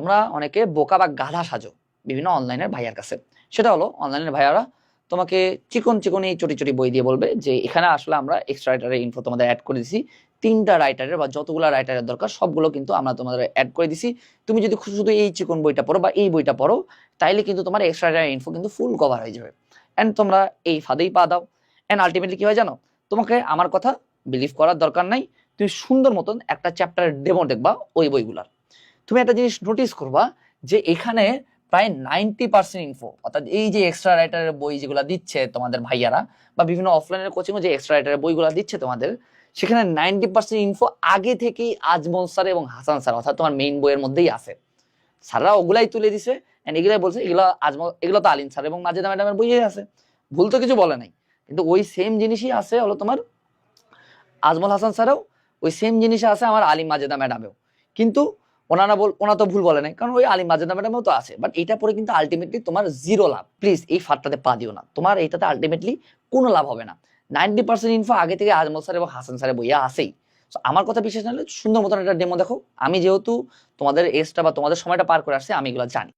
তোমরা অনেকে বোকা বা গাধা সাজো বিভিন্ন অনলাইনের ভাইয়ার কাছে। সেটা হলো অনলাইনের ভাইয়ারা তোমাকে চিকন চিকন চটি চটি বই দিয়ে বলবে যে, এখানে আসলে আমরা এক্সট্রা রাইটারের ইনফো তোমাদের অ্যাড করে দিছি। তিনটা রাইটারের বা যতগুলো রাইটারের দরকার, সবগুলো কিন্তু আমরা তোমাদের অ্যাড করে দিছি। তুমি যদি শুধু শুধু এই চিকন বইটা পড়ো বা এই বইটা পড়ো, তাইলে কিন্তু তোমার এক্সট্রা রাইটারের ইনফো কিন্তু ফুল কভার হয়ে যাবে। অ্যান্ড তোমরা এই ফাঁদেই পা দাও। অ্যান্ড আলটিমেটলি কি হয় জানো? তোমাকে আমার কথা বিলিভ করার দরকার নাই। তুমি সুন্দর মতন একটা চ্যাপ্টারের ডেমো দেখবা ওই বইগুলার। তুমি একটা জিনিস নোটিস করবা যে এখানে প্রায় নাইনটি পার্সেন্ট ইনফো অর্থাৎ এই যে এক্সট্রা রাইটারের বই যেগুলো দিচ্ছে তোমাদের ভাইয়ারা বা বিভিন্ন অফলাইনের কোচিং যে এক্সট্রা রাইটারের বইগুলো দিচ্ছে তোমাদের, সেখানে নাইনটি পার্সেন্ট ইনফো আগে থেকেই আজমল স্যার এবং হাসান স্যার অর্থাৎ তোমার মেইন বইয়ের মধ্যেই আছে। স্যাররা ওগুলাই তুলে দিছে অ্যান্ড এগুলাই বলছে এগুলো আজমল, এগুলো তো আলিন স্যার এবং মাজেদা ম্যাডামের বইয়ে আছে। ভুল তো কিছু বলে নাই, কিন্তু ওই সেম জিনিসই আছে হলো তোমার আজমল হাসান স্যারও ওই সেম জিনিস আছে আমার আলিম মাজেদা ম্যাডামেও কিন্তু ওনারা বল ওনা তো ভুল বলে নাই, কারণ ওই আলী মাজেদা ম্যাডামও তো আছে। বাট এটা পরে কিন্তু আলটিমেটলি তোমার জিরো লাভ। প্লিজ এই ফাটটাতে পা দিও না। তোমার এইটাতে আলটিমেটলি কোনো লাভ হবে না। নাইনটি পার্সেন্ট ইনফো আগে থেকে আজমল স্যার এবং হাসান স্যারের বইয়া আসেই তো আমার কথা বিশেষ না হলে সুন্দর মতন একটা ডেমো দেখো। আমি যেহেতু তোমাদের এজটা বা তোমাদের সময়টা পার করে আসছে, আমি এগুলো জানি।